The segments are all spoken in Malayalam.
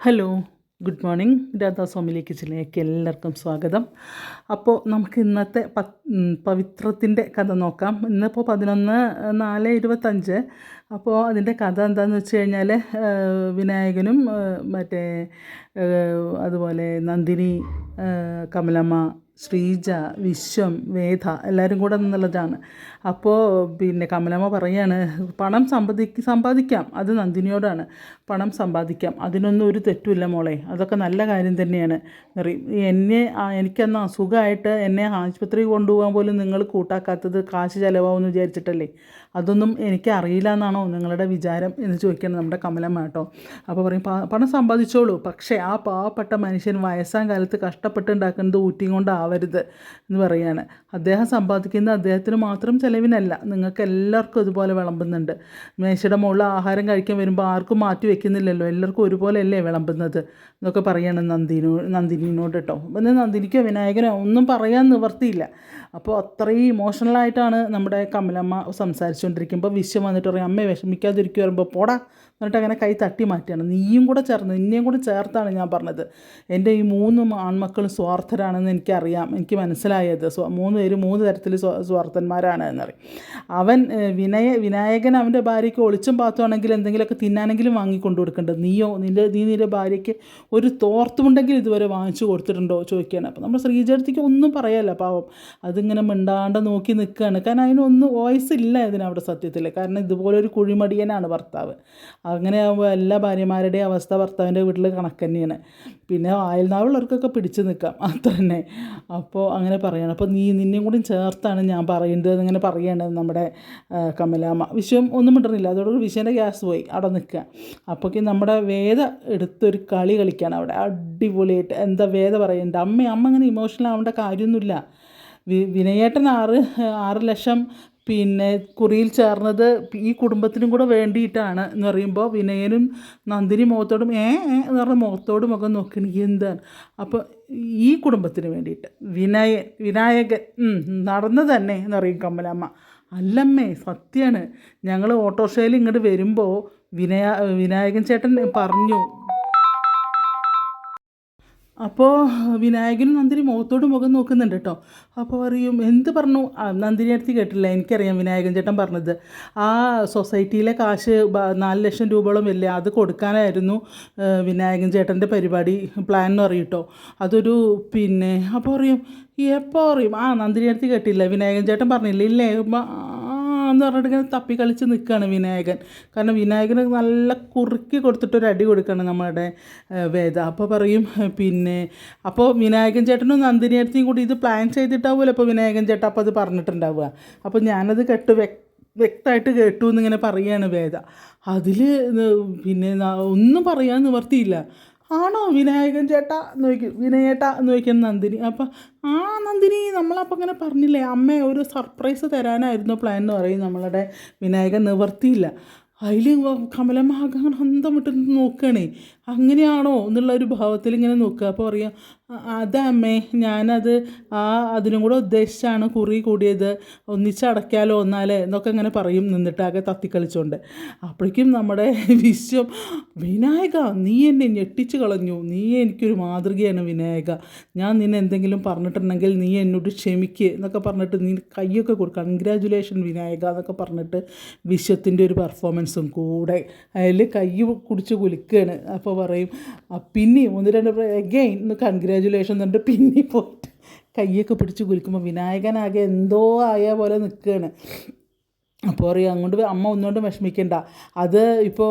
ഹലോ ഗുഡ് മോർണിംഗ് രാധാ സ്വാമിലി കിച്ചണിലേക്ക് എല്ലാവർക്കും സ്വാഗതം. അപ്പോൾ നമുക്ക് ഇന്നത്തെ പ പവിത്രത്തിന്റെ കഥ നോക്കാം. ഇന്നിപ്പോൾ പതിനൊന്ന് നാല് ഇരുപത്തഞ്ച്. അപ്പോൾ അതിന്റെ കഥ എന്താണെന്ന് വെച്ച് കഴിഞ്ഞാൽ വിനായകനും മറ്റേ അതുപോലെ നന്ദിനി കമലമ്മ ശ്രീജ വിശ്വം വേദ എല്ലാവരും കൂടെ എന്നുള്ളതാണ് അപ്പോൾ പിന്നെ കമലമ്മ പറയാണ് പണം സമ്പാദി സമ്പാദിക്കാം. അത് നന്ദിനിയോടാണ്. പണം സമ്പാദിക്കാം. അതിനൊന്നും ഒരു തെറ്റുമില്ല മോളെ. അതൊക്കെ നല്ല കാര്യം തന്നെയാണ്. എന്നെ എനിക്കന്ന് അസുഖമായിട്ട് എന്നെ ആശുപത്രി കൊണ്ടുപോകാൻ പോലും നിങ്ങൾ കൂട്ടാക്കാത്തത് കാശ് ചിലവാകുമെന്ന് വിചാരിച്ചിട്ടല്ലേ? അതൊന്നും എനിക്ക് അറിയില്ല എന്നാണോ നിങ്ങളുടെ വിചാരം? എന്ന് ചോദിക്കണം നമ്മുടെ കമലമ്മ കേട്ടോ. അപ്പോൾ പറയും പണം സമ്പാദിച്ചോളൂ. പക്ഷേ ആ പാവപ്പെട്ട മനുഷ്യൻ വയസ്സാം കാലത്ത് കഷ്ടപ്പെട്ട് ഉണ്ടാക്കുന്നത് ഊറ്റിയും കൊണ്ടാവരുത് എന്ന് പറയാണ്. അദ്ദേഹം സമ്പാദിക്കുന്ന അദ്ദേഹത്തിന് മാത്രം ചിലവിനല്ല നിങ്ങൾക്ക് എല്ലാവർക്കും ഇതുപോലെ വിളമ്പുന്നുണ്ട്. മേശയുടെ മുകളിൽ ആഹാരം കഴിക്കാൻ വരുമ്പോൾ ആർക്കും മാറ്റി വെക്കുന്നില്ലല്ലോ. എല്ലാവർക്കും ഒരുപോലെയല്ലേ വിളമ്പുന്നത്? എന്നൊക്കെ പറയുകയാണ് നന്ദിനോ നന്ദിനിയോട് കേട്ടോ. പിന്നെ നന്ദിനിക്കോ വിനായകനോ ഒന്നും പറയാൻ നിവർത്തിയില്ല. അപ്പോൾ അത്രയും ഇമോഷണലായിട്ടാണ് നമ്മുടെ കമലമ്മ സംസാരിച്ചുകൊണ്ടിരിക്കുമ്പോൾ വിശ്വം വന്നിട്ട് പറയും അമ്മയെ വിഷമിക്കാതിരിക്കും വരുമ്പോൾ പോടാ എന്നിട്ട് അങ്ങനെ കൈ തട്ടി മാറ്റിയാണ് നീയും കൂടെ ചേർന്ന് നിന്നെയും കൂടെ ചേർത്താണ് ഞാൻ പറഞ്ഞത്. എന്റെ ഈ മൂന്ന് ആൺമക്കളും സ്വാർത്ഥരാണെന്ന് എനിക്കറിയാം. എനിക്ക് മനസ്സിലായത്. മൂന്ന് പേര് മൂന്ന് തരത്തിൽ സ്വ സ്വാർത്ഥന്മാരാണ് എന്നറിയും അവൻ വിനയ വിനായകൻ അവന്റെ ഭാര്യയ്ക്ക് ഒളിച്ചും പാത്തുവാണെങ്കിൽ എന്തെങ്കിലുമൊക്കെ തിന്നാനെങ്കിലും വാങ്ങിക്കൊണ്ടു കൊടുക്കേണ്ടത് നീയോ നിന്റെ നീ നിന്റെ ഭാര്യയ്ക്ക് ഒരു തോർത്തുമുണ്ടെങ്കിൽ ഇതുവരെ വാങ്ങിച്ചു കൊടുത്തിട്ടുണ്ടോ ചോദിക്കുകയാണ്. അപ്പോൾ നമ്മൾ ശ്രീജടത്തേക്ക് ഒന്നും പറയാല്ല പാവം. അതിങ്ങനെ മിണ്ടാണ്ട് നോക്കി നിൽക്കുകയാണ് കാരണം അതിനൊന്നും വോയിസ് ഇല്ല ഇതിനവിടെ സത്യത്തിൽ കാരണം ഇതുപോലെ ഒരു കുഴിമടിയനാണ് ഭർത്താവ്. അങ്ങനെ ആകുമ്പോൾ എല്ലാ ഭാര്യമാരുടെയും അവസ്ഥ ഭർത്താവിന്റെ വീട്ടിൽ കണക്ക് തന്നെയാണ്. പിന്നെ അയൽനാവുള്ളവർക്കൊക്കെ പിടിച്ചു നിൽക്കാം അത്ര തന്നെ. അപ്പോൾ അങ്ങനെ പറയണം. അപ്പോൾ നീ നിന്നെയും കൂടി ചേർത്താണ് ഞാൻ പറയേണ്ടത് എന്നിങ്ങനെ പറയാണ് നമ്മുടെ കമലാമ്മ. വിശ്വം ഒന്നും മിണ്ടണില്ല. അതോടുകൂടി വിശ്വന്റെ ഗ്യാസ് പോയി. അവിടെ നിൽക്കുക. അപ്പോഴേക്കും നമ്മുടെ വേദ എടുത്തൊരു കളി കളിക്കുകയാണ് അവിടെ. അടിപൊളിയായിട്ട് എന്താ വേദ പറയുന്നുണ്ട് അമ്മ അമ്മ അങ്ങനെ ഇമോഷണൽ ആവേണ്ട കാര്യമൊന്നുമില്ല. വി വിനയേട്ടൻ ആറ് ആറ് ലക്ഷം പിന്നെ കുറിയിൽ ചേർന്നത് ഈ കുടുംബത്തിനും കൂടെ വേണ്ടിയിട്ടാണ് എന്ന് പറയുമ്പോൾ വിനയനും നന്ദിനി മുഖത്തോടും ഏ എന്ന് പറഞ്ഞ മുഖത്തോടും ഒക്കെ നോക്കണി. എന്താണ്? അപ്പോൾ ഈ കുടുംബത്തിന് വേണ്ടിയിട്ട് വിനയ വിനായകൻ നടന്നു തന്നെ എന്ന് പറയും കമലമ്മ. അല്ലമ്മേ സത്യമാണ് ഞങ്ങൾ ഓട്ടോറിക്ഷയിൽ ഇങ്ങോട്ട് വരുമ്പോൾ വിനയ വിനായകൻ ചേട്ടൻ പറഞ്ഞു അപ്പോൾ വിനായകനും നന്ദിനി മുഖത്തോട് മുഖം നോക്കുന്നുണ്ട് കേട്ടോ. അപ്പോൾ പറയും എന്ത് പറഞ്ഞു? നന്ദിനി അടുത്ത് കേട്ടില്ല. എനിക്കറിയാം വിനായകൻ ചേട്ടൻ പറഞ്ഞത്. ആ സൊസൈറ്റിയിലെ കാശ് നാല് ലക്ഷം രൂപയോളം ഇല്ലേ അത് കൊടുക്കാനായിരുന്നു വിനായകൻ ചേട്ടന്റെ പരിപാടി പ്ലാൻ എന്ന് പറയും കേട്ടോ. അതൊരു പിന്നെ അപ്പോൾ പറയും എപ്പോൾ പറയും. ആ നന്ദിനി അടുത്ത് കേട്ടില്ല. വിനായകൻ ചേട്ടൻ പറഞ്ഞില്ല ഇല്ലേ എന്ന് പറഞ്ഞിട്ട് ഇങ്ങനെ തപ്പി കളിച്ച് നിൽക്കുകയാണ് വിനായകൻ. കാരണം വിനായകന് നല്ല കുറുക്കി കൊടുത്തിട്ട് ഒരു അടി കൊടുക്കുകയാണ് നമ്മുടെ വേദ. അപ്പോൾ പറയും പിന്നെ അപ്പോൾ വിനായകൻ ചേട്ടനും നന്ദിനി അടുത്തേയും കൂടി ഇത് പ്ലാൻ ചെയ്തിട്ടാവുമല്ലോ അപ്പോൾ വിനായകൻ ചേട്ടൻ അപ്പോൾ അത് പറഞ്ഞിട്ടുണ്ടാവുക. അപ്പോൾ ഞാനത് കേട്ട് വ്യക് വ്യക്തമായിട്ട് കേട്ടു എന്നിങ്ങനെ പറയുകയാണ് വേദ. അതിൽ പിന്നെ ഒന്നും പറയാൻ നിവർത്തിയില്ല. ആണോ വിനായകൻ ചേട്ട എന്ന് ചോദിക്കും. വിനയേട്ടാ എന്ന് ചോദിക്കുന്ന നന്ദിനി. അപ്പം ആ നന്ദിനി നമ്മളപ്പോൾ അങ്ങനെ പറഞ്ഞില്ലേ. അമ്മ ഒരു സർപ്രൈസ് തരാനായിരുന്നു പ്ലാൻ എന്ന് പറയും. നമ്മളുടെ വിനായകൻ നിവർത്തിയില്ല. അതിൽ അങ്ങനെ അന്തം വിട്ട് നോക്കണേ അങ്ങനെയാണോ എന്നുള്ള ഒരു ഭാവത്തിൽ ഇങ്ങനെ നോക്കുക. അപ്പോൾ പറയാം "അ- അതാ അമ്മേ ഞാനത് ആ അതിനും കൂടെ ഉദ്ദേശിച്ചാണ് കുറി കൂടിയത്. ഒന്നിച്ചടയ്ക്കാലോ ഒന്നാലേ എന്നൊക്കെ ഇങ്ങനെ പറയും നിന്നിട്ടാകെ തത്തിക്കളിച്ചുകൊണ്ട് അപ്പോഴേക്കും നമ്മുടെ വിശ്വം വിനായക നീ എന്നെ ഞെട്ടിച്ച് കളഞ്ഞു. നീ എനിക്കൊരു മാതൃകയാണ് വിനായക. ഞാൻ നിന്നെ എന്തെങ്കിലും പറഞ്ഞിട്ടുണ്ടെങ്കിൽ നീ എന്നോട് ക്ഷമിക്ക് എന്നൊക്കെ പറഞ്ഞിട്ട് നീ കൈയൊക്കെ കൊടുക്കുക കൺഗ്രാജുലേഷൻ വിനായക എന്നൊക്കെ പറഞ്ഞിട്ട് വിശ്വത്തിന്റെ ഒരു പെർഫോമൻസും കൂടെ അതിൽ കൈ കുടിച്ച് കുലുക്കുകയാണ് അപ്പോൾ പറയും പിന്നെ പിന്നെയും ഒന്ന് രണ്ട് എഗെയിൻ എന്ന് കൺഗ്രാജുലേഷൻ എന്നിട്ട് പിന്നെ പോയിട്ട് കയ്യൊക്കെ പിടിച്ച് കുലുക്കുമ്പോൾ വിനായകനാകെ എന്തോ ആയ പോലെ നിൽക്കുകയാണ് അപ്പോൾ പറയും അങ്ങോട്ട് അമ്മ ഒന്നുകൊണ്ടും വിഷമിക്കണ്ട. അത് ഇപ്പോൾ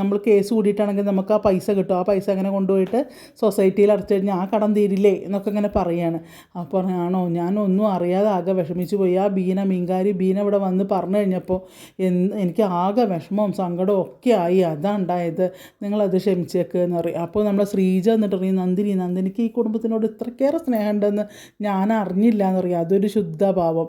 നമ്മൾ കേസ് കൂടിയിട്ടാണെങ്കിൽ നമുക്ക് ആ പൈസ കിട്ടും. ആ പൈസ അങ്ങനെ കൊണ്ടുപോയിട്ട് സൊസൈറ്റിയിൽ അടച്ചു കഴിഞ്ഞാൽ ആ കടം തീരില്ലേ? എന്നൊക്കെ ഇങ്ങനെ പറയാണ്. അപ്പോൾ പറഞ്ഞാണോ ഞാൻ ഞാനൊന്നും അറിയാതെ ആകെ വിഷമിച്ച് പോയി. ആ ബീന മീൻകാരി ബീന ഇവിടെ വന്ന് പറഞ്ഞു കഴിഞ്ഞപ്പോൾ എനിക്ക് ആകെ വിഷമവും സങ്കടവും ഒക്കെ ആയി. അതാണ് ഉണ്ടായത്. നിങ്ങളത് ക്ഷമിച്ചേക്ക് എന്ന് പറയും. അപ്പോൾ നമ്മളെ ശ്രീജ എന്നിട്ട് പറയും നന്ദിനി നന്ദിനിക്ക് ഈ കുടുംബത്തിനോട് ഇത്രക്കേറെ സ്നേഹമുണ്ടെന്ന് ഞാൻ അറിഞ്ഞില്ല എന്ന് പറയും. അതൊരു ശുദ്ധഭാവം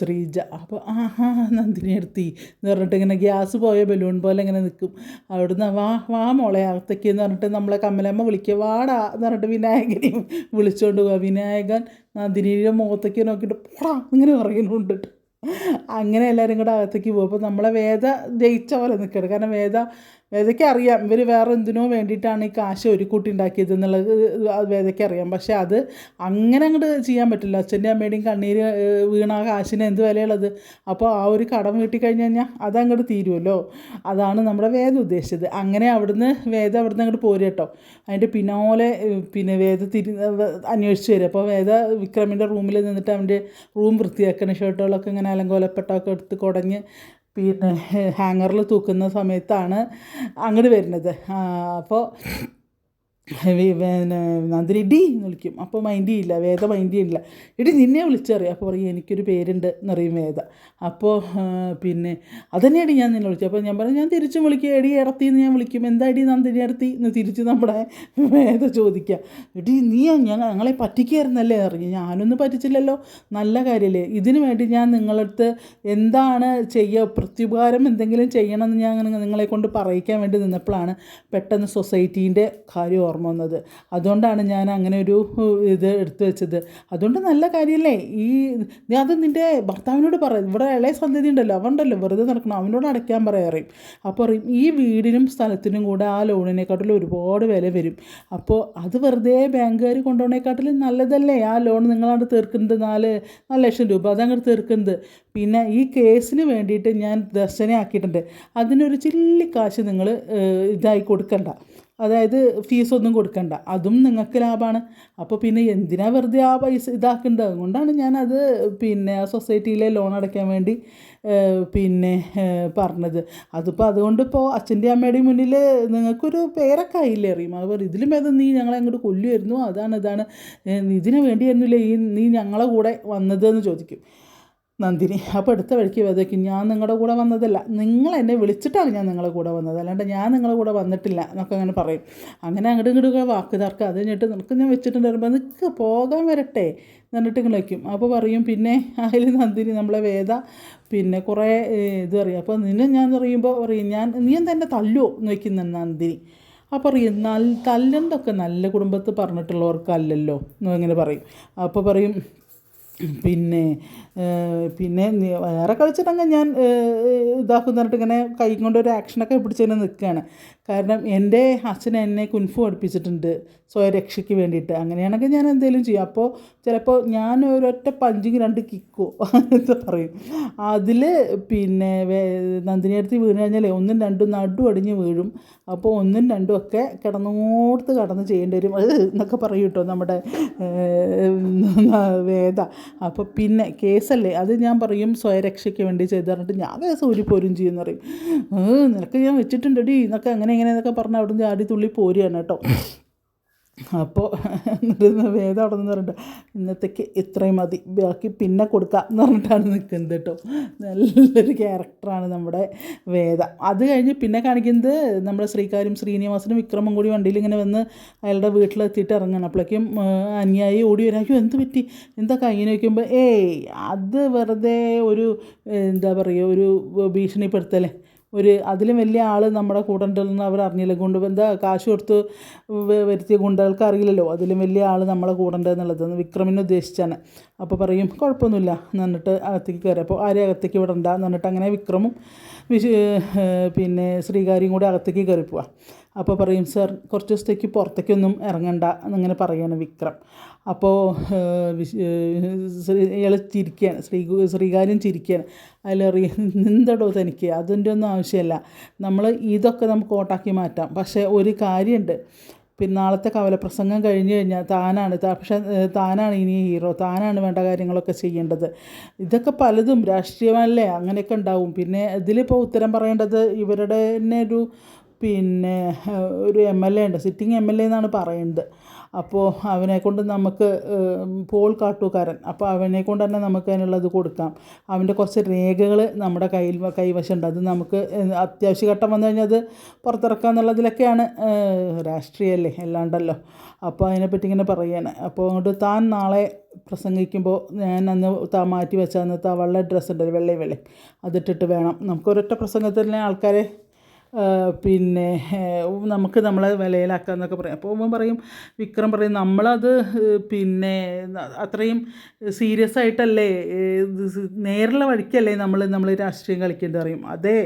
ശ്രീജ. അപ്പോൾ ആഹാ നന്ദിനി എടുത്തി എന്ന് പറഞ്ഞിട്ട് ഇങ്ങനെ ഗ്യാസ് പോയ ബലൂൺ പോലെ ഇങ്ങനെ നിൽക്കും. അവിടുന്ന് വാ വാ മോളെ അകത്തേക്ക് എന്ന് പറഞ്ഞിട്ട് നമ്മളെ കമലമ്മ വിളിക്കുക. വാടാ എന്ന് പറഞ്ഞിട്ട് വിനായകനെയും വിളിച്ചുകൊണ്ട് പോവുക വിനായകൻ നന്ദിനിയുടെ മുഖത്തേക്ക് നോക്കിയിട്ട് പോടാ ഇങ്ങനെ പറയുന്നുണ്ട്. അങ്ങനെ എല്ലാവരും കൂടെ അകത്തേക്ക് പോകും. അപ്പോൾ നമ്മളെ വേദ ജയിച്ച പോലെ നിൽക്കണം കാരണം വേദ വേദയ്ക്ക് അറിയാം. ഇവർ വേറെ എന്തിനോ വേണ്ടിയിട്ടാണ് ഈ കാശ് ഒരു കൂട്ടി ഉണ്ടാക്കിയത് എന്നുള്ളത് വേദയ്ക്ക് അറിയാം. പക്ഷേ അത് അങ്ങനെ അങ്ങോട്ട് ചെയ്യാൻ പറ്റില്ല. അച്ഛന്റെ അമ്മയുടെയും കണ്ണീര് വീണ ആ കാശിന് എന്ത് വിലയുള്ളത്? അപ്പോൾ ആ ഒരു കടം വീട്ടി കഴിഞ്ഞ് കഴിഞ്ഞാൽ അതങ്ങോട്ട് തീരുമല്ലോ അതാണ് നമ്മുടെ വേദ ഉദ്ദേശിച്ചത്. അങ്ങനെ അവിടുന്ന് വേദ അവിടുന്ന് അങ്ങോട്ട് പോരും കേട്ടോ. അതിന്റെ പിന്നാലെ പിന്നെ വേദ തിരി അന്വേഷിച്ച് വരും. അപ്പോൾ വേദ വിക്രമിന്റെ റൂമിൽ നിന്നിട്ട് അവന്റെ റൂം വൃത്തിയാക്കണ ഷർട്ടുകളൊക്കെ ഇങ്ങനെ അലങ്കോലപ്പെട്ടൊക്കെ എടുത്ത് കുടഞ്ഞ് പിന്നെ ഹാങ്ങറിൽ തൂക്കുന്ന സമയത്താണ് അങ്ങോട്ട് വരുന്നത്. അപ്പോൾ പിന്നെ നന്ദിനി ഡി എന്ന് വിളിക്കും. അപ്പോൾ മൈൻഡ് ചെയ്യില്ല വേദ മൈൻഡ് ചെയ്യില്ല. ഇടി നിന്നെ വിളിച്ചറിയാം. അപ്പോൾ പറയും എനിക്കൊരു പേരുണ്ട് എന്നറിയും വേദ. അപ്പോൾ പിന്നെ അതന്നെയാണ് ഞാൻ നിന്നെ വിളിച്ചത്. അപ്പോൾ ഞാൻ പറഞ്ഞു ഞാൻ തിരിച്ചും വിളിക്കുക എടി ഇടത്തി എന്ന് ഞാൻ വിളിക്കും. എന്താ ഇടി നന്ദിനി ഇടത്തി എന്ന് തിരിച്ച് നമ്മുടെ വേദ ചോദിക്കുക എടി നീ ഞാൻ ഞങ്ങളെ പറ്റിക്കായിരുന്നല്ലേ അറിഞ്ഞു. ഞാനൊന്നും പറ്റിച്ചില്ലല്ലോ. നല്ല കാര്യമല്ലേ ഇതിനു വേണ്ടി ഞാൻ നിങ്ങളടുത്ത് എന്താണ് ചെയ്യുക പ്രത്യുപകാരം എന്തെങ്കിലും ചെയ്യണമെന്ന് ഞാൻ നിങ്ങളെ കൊണ്ട് പറയിക്കാൻ വേണ്ടി നിന്നപ്പോഴാണ് പെട്ടെന്ന് സൊസൈറ്റീന്റെ കാര്യം ഓർമ്മ വന്നത്. അതുകൊണ്ടാണ് ഞാൻ അങ്ങനെ ഒരു ഇത് എടുത്തു വെച്ചത്. അതുകൊണ്ട് നല്ല കാര്യമല്ലേ ഈ അത് നിന്റെ ഭർത്താവിനോട് പറ ഇവിടെ ഇളയ സന്ധ്യതി ഉണ്ടല്ലോ അവണ്ടല്ലോ വെറുതെ നടക്കണം അവനോട് അടയ്ക്കാൻ പറയാറിയും. അപ്പോൾ പറയും ഈ വീടിനും സ്ഥലത്തിനും കൂടെ ആ ലോണിനെക്കാട്ടിലും ഒരുപാട് വില വരും. അപ്പോൾ അത് വെറുതെ ബാങ്കുകാർ കൊണ്ടുപോകുന്നതിനെക്കാട്ടിലും നല്ലതല്ലേ? ആ ലോൺ നിങ്ങളാണ് തീർക്കുന്നത് നാല് നാല് ലക്ഷം രൂപ അതങ്ങോട്ട് തീർക്കുന്നത്. പിന്നെ ഈ കേസിന് വേണ്ടിയിട്ട് ഞാൻ ദർശനയാക്കിയിട്ടുണ്ട്. അതിനൊരു ചില്ലി കാശ് നിങ്ങൾ ഇതായി കൊടുക്കണ്ട. അതായത് ഫീസൊന്നും കൊടുക്കണ്ട. അതും നിങ്ങൾക്ക് ലാഭമാണ് അപ്പോൾ പിന്നെ എന്തിനാണ് വെറുതെ ആ പൈസ ഇതാക്കേണ്ടത്? അതുകൊണ്ടാണ് ഞാനത് പിന്നെ ആ സൊസൈറ്റിയിലെ ലോൺ അടയ്ക്കാൻ വേണ്ടി പിന്നെ പറഞ്ഞത്. അതിപ്പോൾ അതുകൊണ്ട് ഇപ്പോൾ അച്ഛന്റെ അമ്മയുടെ മുന്നിൽ നിങ്ങൾക്കൊരു പേരൊക്കെ ആയില്ലേ? അറിയും അവർ ഇതിലും ഭേദം നീ ഞങ്ങളെ അങ്ങോട്ട് കൊല്ലുമായിരുന്നു അതാണ് ഇതാണ്. ഇതിനു വേണ്ടിയായിരുന്നില്ലേ ഈ നീ ഞങ്ങളെ കൂടെ വന്നതെന്ന് ചോദിക്കും. നന്ദിനി അപ്പോൾ അടുത്ത വഴിക്ക് വേദയ്ക്ക് ഞാൻ നിങ്ങളുടെ കൂടെ വന്നതല്ല നിങ്ങൾ എന്നെ വിളിച്ചിട്ടാണ് ഞാൻ നിങ്ങളുടെ കൂടെ വന്നത് അല്ലാണ്ട് ഞാൻ നിങ്ങളുടെ കൂടെ വന്നിട്ടില്ല എന്നൊക്കെ അങ്ങനെ പറയും. അങ്ങനെ അങ്ങോട്ട് ഇങ്ങോട്ട് വാക്ക് തർക്കം അത് കഴിഞ്ഞിട്ട് നിനക്ക് ഞാൻ വെച്ചിട്ടുണ്ട് വരുമ്പോൾ നിൽക്ക് പോകാൻ വരട്ടെ എന്നിട്ട് ഇങ്ങനെ വയ്ക്കും. അപ്പോൾ പറയും പിന്നെ അതിൽ നന്ദിനി നമ്മളെ വേദ പിന്നെ കുറേ ഇത് പറയും അപ്പോൾ നിന്നെ ഞാൻ പറയുമ്പോൾ പറയും ഞാൻ നീ എന്താ എന്നെ തല്ലുമോ എന്ന് വയ്ക്കുന്ന നന്ദിനി. അപ്പോൾ പറയും നല്ല തല്ലുന്നതൊക്കെ നല്ല കുടുംബത്തിൽ പറഞ്ഞിട്ടുള്ളവർക്കല്ലല്ലോ എന്ന് ഇങ്ങനെ പറയും. അപ്പോൾ പറയും പിന്നെ പിന്നെ വേറെ കളിച്ചിട്ടങ്ങ് ഞാൻ ഇതാക്കും പറഞ്ഞിട്ട് ഇങ്ങനെ കൈ കൊണ്ട് ഒരു ആക്ഷനൊക്കെ പിടിച്ചിങ്ങനെ നിൽക്കുകയാണ് കാരണം എന്റെ അച്ഛൻ എന്നെ കുൻഫു പഠിപ്പിച്ചിട്ടുണ്ട് സ്വയരക്ഷയ്ക്ക് വേണ്ടിയിട്ട്. അങ്ങനെയാണെങ്കിൽ ഞാൻ എന്തെങ്കിലും ചെയ്യും. അപ്പോൾ ചിലപ്പോൾ ഞാൻ ഒരൊറ്റ പഞ്ചിങ് രണ്ട് കിക്കോ അങ്ങനത്തെ പറയും. അതിൽ പിന്നെ വേ- നന്ദിനി അടുത്ത് വീണ് കഴിഞ്ഞാൽ ഒന്നും രണ്ടും നടു അടിഞ്ഞ് വീഴും. അപ്പോൾ ഒന്നും രണ്ടും ഒക്കെ കിടന്നോടത്ത് കടന്ന് ചെയ്യേണ്ടി വരും. എന്നൊക്കെ പറയും കേട്ടോ നമ്മുടെ വേദ. അപ്പോൾ പിന്നെ കേസല്ലേ? അത് ഞാൻ പറയും സ്വയരക്ഷയ്ക്ക് വേണ്ടി ചെയ്ത് പറഞ്ഞിട്ട് ഞാൻ കേസ് ഒരു പോരും ചെയ്യുമെന്ന് പറയും. നിനക്ക് ഞാൻ വെച്ചിട്ടുണ്ടടി എന്നൊക്കെ അങ്ങനെ ഇങ്ങനെ എന്നൊക്കെ പറഞ്ഞ് അവിടെ നിന്ന് ചാടി തുള്ളി പോരുകയാണ് കേട്ടോ. അപ്പോൾ എന്നിട്ട് വേദം അവിടെ നിന്ന് പറഞ്ഞിട്ട് ഇന്നത്തേക്ക് ഇത്രയും മതി. ബാക്കി പിന്നെ കൊടുക്കാം എന്ന് പറഞ്ഞിട്ടാണ് നിൽക്കുന്നത് കേട്ടോ. നല്ലൊരു ക്യാരക്ടറാണ് നമ്മുടെ വേദ. അത് കഴിഞ്ഞ് പിന്നെ കാണിക്കുന്നത് നമ്മുടെ ശ്രീകാര്യം ശ്രീനിവാസനും വിക്രമം കൂടി വണ്ടിയിൽ ഇങ്ങനെ വന്ന് അയാളുടെ വീട്ടിലെത്തിയിട്ട് ഇറങ്ങണം. അപ്പോഴേക്കും അന്യായി ഓടി വരാക്കും എന്ത് പറ്റി? എന്താ കയ്യിന് വയ്ക്കുമ്പോൾ ഏയ് അത് വെറുതെ ഒരു എന്താ പറയുക ഒരു ഭീഷണിപ്പെടുത്തലേ. ഒരു അതിലും വലിയ ആൾ നമ്മുടെ കൂടെ ഉണ്ടെന്ന് അവർ അറിഞ്ഞില്ല. കൊണ്ട് എന്താ കാശ് കൊടുത്ത് വരുത്തിയ ഗുണ്ടകൾക്ക് അറിയില്ലല്ലോ. അതിലും വലിയ ആൾ നമ്മളെ കൂടെ ഉണ്ടെന്നുള്ളത് വിക്രമിനെ ഉദ്ദേശിച്ചാണ്. അപ്പോൾ പറയും കുഴപ്പമൊന്നുമില്ല. എന്നിട്ട് അകത്തേക്ക് കയറി. അപ്പോൾ ആരെയും അകത്തേക്ക് വിടണ്ട എന്നിട്ട് അങ്ങനെ വിക്രമും വിശ് പിന്നെ ശ്രീകാരിയും കൂടി അകത്തേക്ക് കയറി പോവാം. അപ്പോൾ പറയും സർ കുറച്ച് ദിവസത്തേക്ക് പുറത്തേക്കൊന്നും ഇറങ്ങണ്ട എന്നിങ്ങനെ പറയാണ് വിക്രം. അപ്പോൾ ഇയാൾ ചിരിക്കുകയാണ് ശ്രീ ശ്രീകാര്യം ചിരിക്കുകയാണ് അതിലറിയ നിന്തടോ തനിക്ക്. അതിന്റെ ഒന്നും ആവശ്യമില്ല നമ്മൾ ഇതൊക്കെ നമുക്ക് ഓട്ടാക്കി മാറ്റാം. പക്ഷേ ഒരു കാര്യമുണ്ട് പിന്നെ നാളത്തെ കവലപ്രസംഗം കഴിഞ്ഞ് കഴിഞ്ഞാൽ താനാണ്. പക്ഷേ താനാണ് ഇനി ഹീറോ. താനാണ് വേണ്ട കാര്യങ്ങളൊക്കെ ചെയ്യേണ്ടത്. ഇതൊക്കെ പലതും രാഷ്ട്രീയമല്ലേ? അങ്ങനെയൊക്കെ ഉണ്ടാവും. പിന്നെ ഇതിലിപ്പോൾ ഉത്തരം പറയേണ്ടത് ഇവരുടെ തന്നെ ഒരു പിന്നെ ഒരു എം എൽ എ ഉണ്ട്. സിറ്റിംഗ് എം എൽ എ എന്നാണ് പറയുന്നത് അപ്പോൾ അവനെ കൊണ്ട് നമുക്ക് പോൾ കാട്ടുകാരൻ. അപ്പോൾ അവനെ കൊണ്ട് തന്നെ നമുക്ക് അതിനുള്ളത് കൊടുക്കാം. അവന്റെ കുറച്ച് രേഖകൾ നമ്മുടെ കയ്യിൽ കൈവശമുണ്ട്. അത് നമുക്ക് അത്യാവശ്യ ഘട്ടം വന്നു കഴിഞ്ഞാൽ അത് പുറത്തിറക്കുക എന്നുള്ളതിലൊക്കെയാണ് രാഷ്ട്രീയമല്ലേ? അല്ലാണ്ടല്ലോ. അപ്പോൾ അതിനെപ്പറ്റി ഇങ്ങനെ പറയുകയാണ് അപ്പോൾ അങ്ങോട്ട് താൻ നാളെ പ്രസംഗിക്കുമ്പോൾ ഞാൻ അന്ന് താ മാറ്റി വെച്ച അന്നത്തെ ആ വെള്ള ഡ്രസ്സ് ഉണ്ടല്ലോ വെള്ളയും വെള്ളയും അതിട്ടിട്ട് വേണം. നമുക്ക് ഒരൊറ്റ പ്രസംഗത്തിൽ ആൾക്കാരെ പിന്നെ നമുക്ക് നമ്മളെ വിലയിലാക്കുക എന്നൊക്കെ പറയും. അപ്പോൾ അവൻ പറയും വിക്രം പറയും നമ്മളത് പിന്നെ അത്രയും സീരിയസ് ആയിട്ടല്ലേ നേരിലെ വഴിക്കല്ലേ നമ്മൾ നമ്മൾ രാഷ്ട്രീയം കളിക്കേണ്ടത് പറയും. അതെ.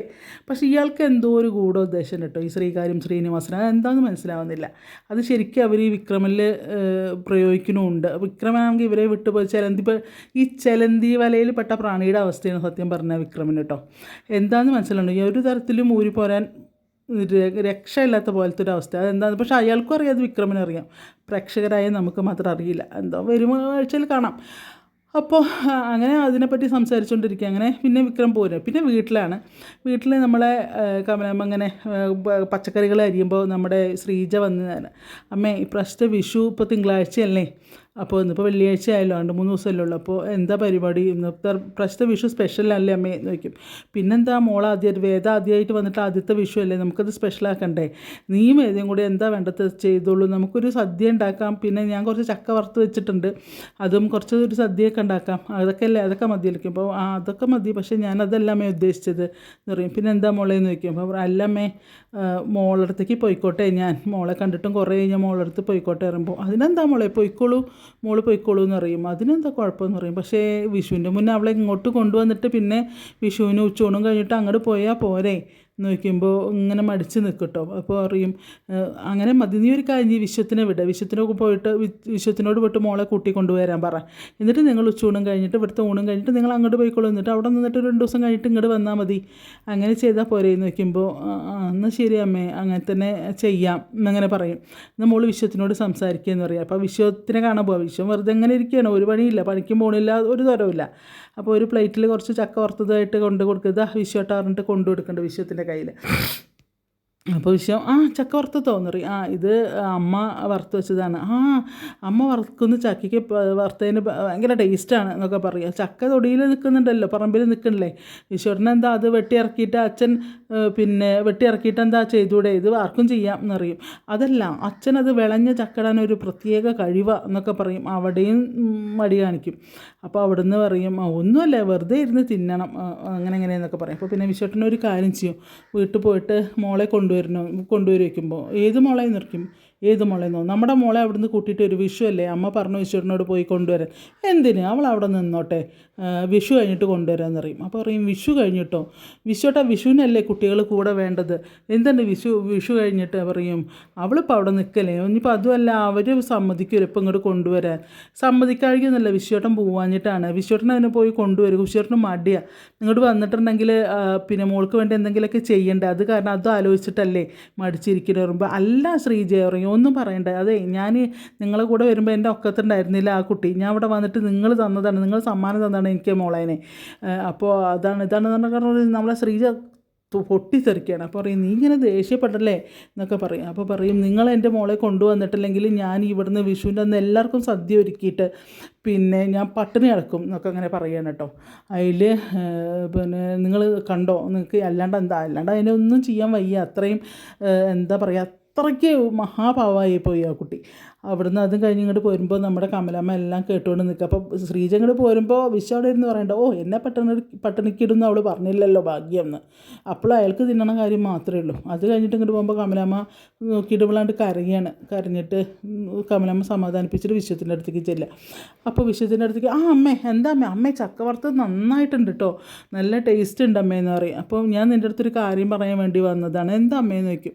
പക്ഷേ ഇയാൾക്ക് എന്തോ ഒരു ഗൂഢോദ്ദേശം കേട്ടോ ഈ ശ്രീകാര്യം ശ്രീനിവാസൻ അത് മനസ്സിലാവുന്നില്ല. അത് ശരിക്കും അവർ ഈ വിക്രമിൽ പ്രയോഗിക്കണമുണ്ട് വിക്രമനാണെങ്കിൽ ഇവരെ വിട്ടുപോയി ചെലന്തി ഈ ചെലന്തി വലയിൽ പെട്ട പ്രാണിയുടെ അവസ്ഥയാണ് സത്യം പറഞ്ഞ വിക്രമിന് കേട്ടോ. എന്താണെന്ന് മനസ്സിലാവുന്നു ഈ ഒരു തരത്തിലും ഊരി പോരാൻ രക്ഷയില്ലാത്ത പോലത്തെ ഒരു അവസ്ഥ. അതെന്താണ്? പക്ഷേ അയാൾക്കും അറിയാം അത് വിക്രമനറിയാം പ്രേക്ഷകരായ നമുക്ക് മാത്രം അറിയില്ല. എന്തോ വരും ആഴ്ചയിൽ കാണാം. അപ്പോൾ അങ്ങനെ അതിനെപ്പറ്റി സംസാരിച്ചുകൊണ്ടിരിക്കുക അങ്ങനെ പിന്നെ വിക്രം പോരും പിന്നെ വീട്ടിലാണ്. വീട്ടിൽ നമ്മളെ കമലമ്മ അങ്ങനെ പച്ചക്കറികൾ അരിയുമ്പോൾ നമ്മുടെ ശ്രീജ വന്ന് അമ്മേ ഇപ്രാവശ്യത്തെ വിഷു ഇപ്പോൾ തിങ്കളാഴ്ചയല്ലേ? അപ്പോൾ ഇന്നിപ്പോൾ വെള്ളിയാഴ്ച ആയല്ലോ രണ്ട് മൂന്ന് ദിവസമല്ലേ ഉള്ളൂ. അപ്പോൾ എന്താ പരിപാടി? ഇന്നത്തെ പ്രശ്ന വിഷു സ്പെഷ്യലല്ലേ അമ്മേ എന്ന് ചോദിക്കും. പിന്നെന്താ മോൾ ആദ്യമായിട്ട് വേദ ആദ്യമായിട്ട് വന്നിട്ട് ആദ്യത്തെ വിഷു അല്ലേ? നമുക്കത് സ്പെഷ്യലാക്കണ്ടേ നീയും വേദയും കൂടി എന്താ വേണ്ടത് ചെയ്തോളൂ. നമുക്കൊരു സദ്യ ഉണ്ടാക്കാം. പിന്നെ ഞാൻ കുറച്ച് ചക്ക വറുത്ത് വെച്ചിട്ടുണ്ട്. അതും കുറച്ച് ഒരു സദ്യയൊക്കെ ഉണ്ടാക്കാം. അതൊക്കെ അല്ലേ? അതൊക്കെ മതിയായിരിക്കും അപ്പോൾ ആ അതൊക്കെ മതി. പക്ഷേ ഞാനതല്ല അമ്മേ ഉദ്ദേശിച്ചത്. എന്ന് പറയും. പിന്നെ എന്താ മോളെ എന്ന് ചോദിക്കും. അപ്പോൾ അല്ലമ്മേ മോളടുത്തേക്ക് പോയിക്കോട്ടെ ഞാൻ. മോളെ കണ്ടിട്ടും കുറേ കഴിഞ്ഞാൽ മോളടുത്ത് പോയിക്കോട്ടെ പറയുമ്പോൾ അതിനെന്താ മോളെ പോയിക്കോളൂ. മോൾ പോയിക്കോളൂ എന്ന് പറയും. അതിനെന്താ കുഴപ്പമെന്ന് പറയും. പക്ഷേ വിഷുവിന്റെ മുന്നേ അവളെ ഇങ്ങോട്ട് കൊണ്ടുവന്നിട്ട് പിന്നെ വിഷുവിന് ഉച്ചോണും കഴിഞ്ഞിട്ട് അങ്ങോട്ട് പോയാൽ പോരെ. നോക്കുമ്പോൾ ഇങ്ങനെ മടിച്ച് നിൽക്കട്ടോ അപ്പോൾ അറിയും അങ്ങനെ മതി നീ ഒരു കാര്യം വിശ്വത്തിനെ വിട. വിശ്വത്തിനൊക്കെ പോയിട്ട് വിശ്വത്തിനോട് പോയിട്ട് മോളെ കൂട്ടി കൊണ്ടുവരാൻ പറ. എന്നിട്ട് നിങ്ങൾ ഉച്ചൂണും കഴിഞ്ഞിട്ട് ഇവിടുത്തെ ഊണും കഴിഞ്ഞിട്ട് നിങ്ങൾ അങ്ങോട്ട് പോയിക്കോളൂ. എന്നിട്ട് അവിടെ നിന്നിട്ട് രണ്ട് ദിവസം കഴിഞ്ഞിട്ട് ഇങ്ങോട്ട് വന്നാൽ മതി. അങ്ങനെ ചെയ്താൽ പോരെ എന്ന് നോക്കുമ്പോൾ എന്നാൽ ശരി അമ്മേ അങ്ങനെ തന്നെ ചെയ്യാം എന്നങ്ങനെ പറയും. എന്നാൽ മോൾ വിശ്വത്തിനോട് സംസാരിക്കുക എന്ന് പറയാം. അപ്പോൾ വിശ്വത്തിനെ കാണാൻ പോവാം. വിശ്വം വെറുതെ എങ്ങനെ ഇരിക്കുകയാണ് ഒരു പണിയില്ല പണിക്കും പോകണില്ല ഒരു തരവുമില്ല അപ്പോൾ ഒരു പ്ലേറ്റിൽ കുറച്ച് ചക്ക വറുത്തതായിട്ട് കൊണ്ട് കൊടുക്കുക വിശ്വട്ടാറിട്ട് കൊണ്ടു കൊടുക്കേണ്ട വിശ്വത്തിന്റെ കയ്യിൽ. അപ്പോൾ വിഷയം ആ ചക്ക വറുത്ത് തോന്നറി. ആ ഇത് അമ്മ വറുത്ത് വെച്ചതാണ്. ആ അമ്മ വറുക്കുന്ന ചക്കയ്ക്ക് വറുത്തതിന് ഭയങ്കര ടേസ്റ്റാണ് എന്നൊക്കെ പറയുക ചക്ക തൊടിയിൽ നിൽക്കുന്നുണ്ടല്ലോ പറമ്പിൽ നിൽക്കണില്ലേ ഈശ്വരൻ എന്താ അത് വെട്ടി ഇറക്കിയിട്ട് അച്ഛൻ പിന്നെ വെട്ടി ഇറക്കിയിട്ട് എന്താ ചെയ്തൂടെ? ഇത് ആർക്കും ചെയ്യാം എന്നറിയും. അതല്ല അച്ഛൻ അത് വിളഞ്ഞ ചക്കടാൻ ഒരു പ്രത്യേക കഴിവ എന്നൊക്കെ പറയും. അവിടെയും മടി കാണിക്കും. അപ്പോൾ അവിടുന്ന് പറയും ഒന്നുമല്ല വെറുതെ ഇരുന്ന് തിന്നണം അങ്ങനെ എങ്ങനെയെന്നൊക്കെ പറയും. അപ്പോൾ പിന്നെ വിശ്വട്ടനൊരു കാര്യം ചെയ്യും. വീട്ടിൽ പോയിട്ട് മോളെ കൊണ്ടുവരണോ കൊണ്ടുവരും വയ്ക്കുമ്പോൾ ഏത് മോളെ നിർക്കും ഏത് മോളെന്നോ നമ്മുടെ മോളെ അവിടുന്ന് കൂട്ടിയിട്ട് ഒരു വിഷു അല്ലേ? അമ്മ പറഞ്ഞു വിഷുവിനോട് പോയി കൊണ്ടുവരാൻ. എന്തിന്? അവൾ അവിടെ നിന്നോട്ടെ. വിഷു കഴിഞ്ഞിട്ട് കൊണ്ടുവരാമെന്ന് പറയും. അപ്പോൾ പറയും വിഷു കഴിഞ്ഞിട്ടോ? വിഷുട്ടാ വിഷുവിനല്ലേ കുട്ടികൾ കൂടെ വേണ്ടത്? എന്താണ് വിഷു വിഷു കഴിഞ്ഞിട്ട്? പറയും അവളിപ്പോൾ അവിടെ നിൽക്കല്ലേ ഇനിയിപ്പോൾ അതുമല്ല അവർ സമ്മതിക്കില്ല ഇപ്പം ഇങ്ങോട്ട് കൊണ്ടുവരാൻ. സമ്മതിക്കാഴിക്കുന്നില്ല വിശ്വട്ടൻ പോവാഞ്ഞിട്ടാണ്. വിശ്വട്ടൻ അതിനെ പോയി കൊണ്ടുവരും. വിശ്വട്ടന് മടിയാണ് ഇങ്ങോട്ട് വന്നിട്ടുണ്ടെങ്കിൽ പിന്നെ മോൾക്ക് വേണ്ടി എന്തെങ്കിലുമൊക്കെ ചെയ്യണ്ടേ? അത് കാരണം അത് ആലോചിച്ചിട്ടല്ലേ മടിച്ചിരിക്കുന്ന പറയുമ്പോൾ അല്ല ശ്രീജയ പറയും ഒന്നും പറയണ്ട. അതെ ഞാൻ നിങ്ങളെ കൂടെ വരുമ്പോൾ എന്റെ ഒക്കത്തുണ്ടായിരുന്നില്ല ആ കുട്ടി. ഞാൻ അവിടെ വന്നിട്ട് നിങ്ങൾ തന്നതാണ് നിങ്ങൾ സമ്മാനം തന്നതാണ് എനിക്ക് മോളേനെ. അപ്പോൾ അതാണ് ഇതാണ് പറഞ്ഞാൽ നമ്മളെ ശ്രീജ പൊട്ടിത്തെറിക്കുകയാണ് അപ്പോൾ പറയും നീ ഇങ്ങനെ ദേഷ്യപ്പെട്ടല്ലേ എന്നൊക്കെ പറയും. അപ്പോൾ പറയും നിങ്ങൾ എന്റെ മോളെ കൊണ്ടുവന്നിട്ടില്ലെങ്കിൽ ഞാൻ ഇവിടുന്ന് വിഷുവിന്റെ അന്ന് എല്ലാവർക്കും സദ്യ ഒരുക്കിയിട്ട് പിന്നെ ഞാൻ പട്ടിണി കിടക്കും എന്നൊക്കെ അങ്ങനെ പറയുകയാണ് കേട്ടോ. അതിൽ പിന്നെ നിങ്ങൾ കണ്ടോ? നിങ്ങൾക്ക് അല്ലാണ്ട് എന്താ? അല്ലാണ്ട് അതിനൊന്നും ചെയ്യാൻ വയ്യ. അത്രയും എന്താ പറയുക അത്രയ്ക്ക് മഹാഭാവമായി പോയി ആ കുട്ടി. അവിടുന്ന് അതും കഴിഞ്ഞ് ഇങ്ങോട്ട് പോരുമ്പോൾ നമ്മുടെ കമലമ്മ എല്ലാം കേട്ടുകൊണ്ട് നിൽക്കുക അപ്പോൾ ശ്രീജ ഇങ്ങോട്ട് പോരുമ്പോൾ വിശ്വ അവിടെ ഇരുന്ന് പറയണ്ട ഓ എന്നെ പട്ടണ പട്ടണിക്കിടുന്നു അവൾ പറഞ്ഞില്ലല്ലോ ഭാഗ്യം എന്ന് അപ്പോൾ അയാൾക്ക് തിന്നണ കാര്യം മാത്രമേ ഉള്ളൂ. അത് കഴിഞ്ഞിട്ട് ഇങ്ങോട്ട് പോകുമ്പോൾ കമലമ്മ നോക്കിയിട്ട് ഇവളാണ്ട് കരയാണ്. കരഞ്ഞിട്ട് കമലമ്മ സമാധാനിപ്പിച്ചിട്ട് വിശ്വത്തിന്റെ അടുത്തേക്ക് ചെല്ലുക. അപ്പോൾ വിശ്വത്തിന്റെ അടുത്തേക്ക് ആ അമ്മേ എന്താ അമ്മേ? അമ്മേ ചക്ക നന്നായിട്ടുണ്ട് കേട്ടോ നല്ല ടേസ്റ്റ് ഉണ്ട് അമ്മേ എന്ന് പറയും. അപ്പോൾ ഞാൻ നിന്റെ അടുത്തൊരു കാര്യം പറയാൻ വേണ്ടി വന്നതാണ്. എന്താ അമ്മയെന്ന് ചോദിക്കും.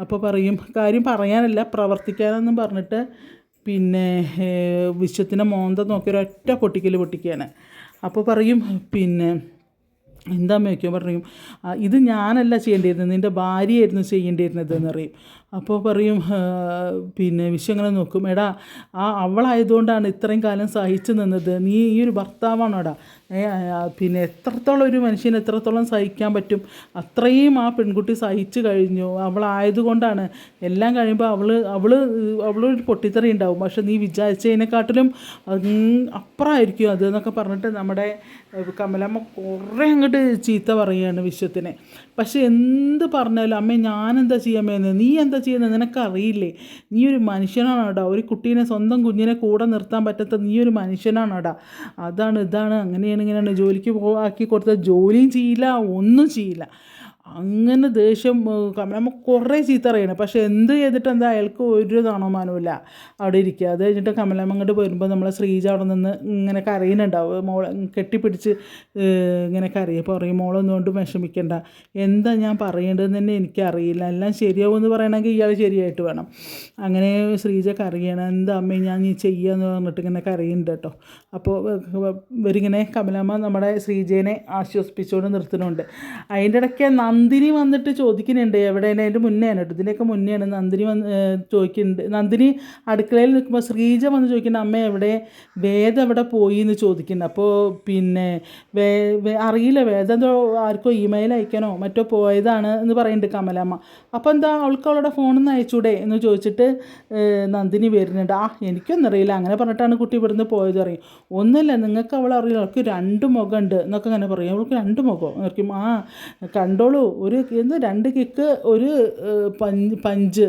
അപ്പോൾ പറയും കാര്യം പറയാനല്ല പ്രവർത്തിക്കാനെന്നും പറഞ്ഞിട്ട് പിന്നെ വിശ്വത്തിന്റെ മോന്ത നോക്കി ഒരൊറ്റ പൊട്ടിക്കൽ പൊട്ടിക്കുകയാണ് അപ്പോൾ പറയും പിന്നെ എന്താ അമ്മ വയ്ക്കും പറയും ഇത് ഞാനല്ല ചെയ്യേണ്ടിയിരുന്നത് നിന്റെ ഭാര്യയായിരുന്നു ചെയ്യേണ്ടിയിരുന്നത് പറയും. അപ്പോൾ പറയും പിന്നെ വിഷയം ഇങ്ങനെ നോക്കും. എടാ ആ അവളായതുകൊണ്ടാണ് ഇത്രയും കാലം സഹിച്ചു നിന്നത്. നീ ഈ ഒരു ഭർത്താവാണോടാ? പിന്നെ എത്രത്തോളം ഒരു മനുഷ്യന് എത്രത്തോളം സഹിക്കാൻ പറ്റും? അത്രയും ആ പെൺകുട്ടി സഹിച്ചു കഴിഞ്ഞു. അവളായതുകൊണ്ടാണ് എല്ലാം കഴിയുമ്പോൾ അവൾ അവൾ അവളൊരു പൊട്ടിത്തെറി ഉണ്ടാവും. പക്ഷെ നീ വിചാരിച്ചതിനെക്കാട്ടിലും അപ്പുറമായിരിക്കും അത് എന്നൊക്കെ പറഞ്ഞിട്ട് നമ്മുടെ കമലമ്മ കുറേ അങ്ങോട്ട് ചീത്ത പറയുകയാണ് വിശ്വത്തിനെ. പക്ഷെ എന്ത് പറഞ്ഞാലും അമ്മേ ഞാനെന്താ ചെയ്യാമേന്ന്? നീ എന്താ ചെയ്യുന്നത് നിനക്കറിയില്ലേ? നീ ഒരു മനുഷ്യനാണോടാ? ഒരു കുട്ടീനെ സ്വന്തം കുഞ്ഞിനെ കൂടെ നിർത്താൻ പറ്റാത്ത നീ ഒരു മനുഷ്യനാണോടാ? അതാണ് ഇതാണ് അങ്ങനെയാണ് ഇങ്ങനെയാണ്. ജോലിക്ക് പോവാക്കി കൊടുത്ത ജോലിയും ചെയ്യില്ല ഒന്നും ചെയ്യില്ല. അങ്ങനെ ദേഷ്യം നമ്മൾ കുറേ ചീത്ത അറിയണം പക്ഷേ എന്ത് ചെയ്തിട്ട് എന്താ അയാൾക്ക് ഒരു താണോമാനവുമില്ല അവിടെ ഇരിക്കുക അത് കഴിഞ്ഞിട്ട് കമലമ്മ അങ്ങോട്ട് വരുമ്പോൾ നമ്മളെ ശ്രീജ അവിടെ നിന്ന് ഇങ്ങനെ കരയുന്നുണ്ടാവും. മോളെ കെട്ടിപ്പിടിച്ച് ഇങ്ങനെ കരയും. അപ്പോൾ പറയും മോളൊന്നും കൊണ്ട് വിഷമിക്കണ്ട. എന്താ ഞാൻ പറയേണ്ടതെന്ന് തന്നെ എനിക്കറിയില്ല. എല്ലാം ശരിയാവും എന്ന് പറയണമെങ്കിൽ ഇയാൾ ശരിയായിട്ട് വേണം. അങ്ങനെ ശ്രീജ കരയണം. എന്താ അമ്മേ ഞാൻ നീ ചെയ്യാന്ന് പറഞ്ഞിട്ട് ഇങ്ങനെ കരയുന്നുണ്ട് കേട്ടോ. അപ്പോൾ ഇവരിങ്ങനെ കമലമ്മ നമ്മുടെ ശ്രീജേനെ ആശ്വസിപ്പിച്ചുകൊണ്ട് നിർത്തുന്നുണ്ട്. അതിന്റെ ഇടയ്ക്ക് നന്ദിനി വന്നിട്ട് ചോദിക്കുന്നുണ്ട് എവിടെയാണ്? അതിന്റെ മുന്നെയാണ് കേട്ടോ. ഇതിന്റെയൊക്കെ മുന്നെയാണ്. നന്ദിനി വന്ന് ചോദിക്കുന്നുണ്ട്. നന്ദിനി അടുക്കളയിൽ നിൽക്കുമ്പോൾ ശ്രീജ വന്ന് ചോദിക്കുന്നുണ്ട് അമ്മ എവിടെ? വേദ എവിടെ പോയി എന്ന് ചോദിക്കുന്നുണ്ട്. അപ്പോൾ പിന്നെ വേ അറിയില്ല. വേദ എന്തോ ആർക്കോ ഇമെയിൽ അയക്കാനോ മറ്റോ പോയതാണ് എന്ന് പറയുന്നുണ്ട് കമലമ്മ. അപ്പോൾ എന്താ അവൾക്ക് അവളുടെ ഫോണിൽ അയച്ചൂടെ എന്ന് ചോദിച്ചിട്ട് നന്ദിനി വരുന്നുണ്ട്. ആ എനിക്കൊന്നും അറിയില്ല. അങ്ങനെ പറഞ്ഞിട്ടാണ് കുട്ടി ഇവിടുന്ന് പോയത് പറയും. ഒന്നുമില്ല നിങ്ങൾക്ക് അവൾ അറിയില്ല അവൾക്ക് രണ്ട് മുഖമുണ്ട് എന്നൊക്കെ അങ്ങനെ പറയും. അവൾക്ക് രണ്ട് മുഖം. ആ കണ്ടോളൂ ഒരു എന്ന് രണ്ട് കിക്ക് ഒരു പഞ്ച് പഞ്ച്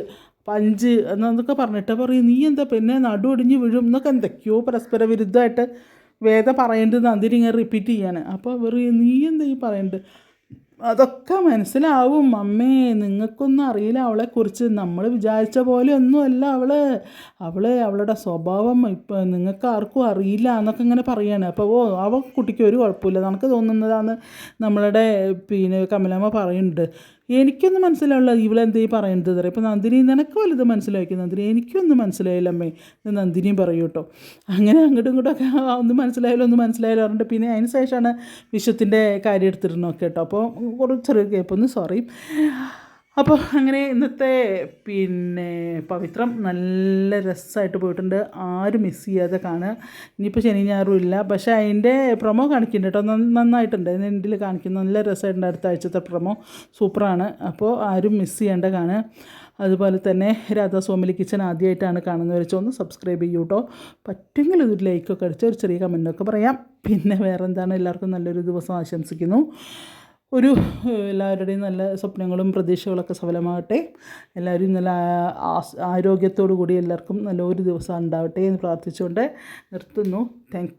പഞ്ച് എന്നൊക്കെ പറഞ്ഞിട്ട് പറയും. നീ എന്താ പിന്നെ നടു ഒടിഞ്ഞ് വീഴും? എന്നൊക്കെ എന്തൊക്കെയോ പരസ്പര വിരുദ്ധമായിട്ട് വേദ പറയേണ്ടത് അതിരി ഇങ്ങനെ റിപ്പീറ്റ് ചെയ്യാണ്. അപ്പോൾ വെറുതെ നീ എന്താ ഈ പറയേണ്ടത് അതൊക്കെ മനസ്സിലാവും. അമ്മേ നിങ്ങൾക്കൊന്നും അറിയില്ല അവളെ കുറിച്ച് നമ്മൾ വിചാരിച്ച പോലെ ഒന്നുമല്ല അവൾ അവൾ അവളുടെ സ്വഭാവം ഇപ്പം നിങ്ങൾക്ക് ആർക്കും അറിയില്ല എന്നൊക്കെ ഇങ്ങനെ പറയാണ്. അപ്പോൾ ഓ അവ കുട്ടിക്ക് ഒരു കുഴപ്പമില്ല. നമുക്ക് തോന്നുന്നതാണ് നമ്മളുടെ പിന്നെ കമലമ്മ പറയുന്നുണ്ട്. എനിക്കൊന്നും മനസ്സിലാവില്ല ഇവളെന്തേ പറയുന്നത് തരാം ഇപ്പം നന്ദിനി നിനക്ക് വലുത് മനസ്സിലാക്കി നന്ദിനി? എനിക്കൊന്നും മനസ്സിലായില്ല അമ്മേ. നന്ദിനിയും പറയൂ കേട്ടോ. അങ്ങനെ അങ്ങോട്ടും ഇങ്ങോട്ടൊക്കെ ഒന്ന് മനസ്സിലായാലും ഒന്ന് മനസ്സിലായാലും പറഞ്ഞിട്ട് പിന്നെ അതിന് ശേഷമാണ് വിശ്വത്തിന്റെ കാര്യം എടുത്തിരുന്നൊക്കെ കേട്ടോ. അപ്പോൾ കുറച്ച് ചെറിയ കേപ്പൊന്ന് സോറി അപ്പോൾ അങ്ങനെ ഇന്നത്തെ പിന്നെ പവിത്രം നല്ല രസമായിട്ട് പോയിട്ടുണ്ട്. ആരും മിസ് ചെയ്യാതെ കാണുക. ഇനിയിപ്പോൾ ശനി ഞായറും ഇല്ല. പക്ഷേ അതിന്റെ പ്രൊമോ കാണിക്കുന്നുണ്ട് കേട്ടോ. നന്നായിട്ടുണ്ട്. എന്റെ കാണിക്കുന്നു. നല്ല രസമായിട്ടുണ്ട് അടുത്ത ആഴ്ചത്തെ പ്രൊമോ സൂപ്പറാണ്. അപ്പോൾ ആരും മിസ് ചെയ്യേണ്ട കാണുക. അതുപോലെ തന്നെ രാധാ സോമിലി കിച്ചൻ ആദ്യമായിട്ടാണ് കാണുന്നവർ ഒന്ന് സബ്സ്ക്രൈബ് ചെയ്യൂ കേട്ടോ. പറ്റുമെങ്കിൽ ഒരു ലൈക്കൊക്കെ അടിച്ച് ഒരു ചെറിയ കമന്റൊക്കെ പറയാം. പിന്നെ വേറെന്താണ്? എല്ലാവർക്കും നല്ലൊരു ദിവസം ആശംസിക്കുന്നു. ഒരു എല്ലാവരുടെയും നല്ല സ്വപ്നങ്ങളും പ്രതീക്ഷകളൊക്കെ സഫലമാകട്ടെ. എല്ലാവരും നല്ല ആരോഗ്യത്തോടു കൂടി എല്ലാവർക്കും നല്ലൊരു ദിവസം ഉണ്ടാവട്ടെ എന്ന് പ്രാർത്ഥിച്ചുകൊണ്ട് നിർത്തുന്നു. താങ്ക്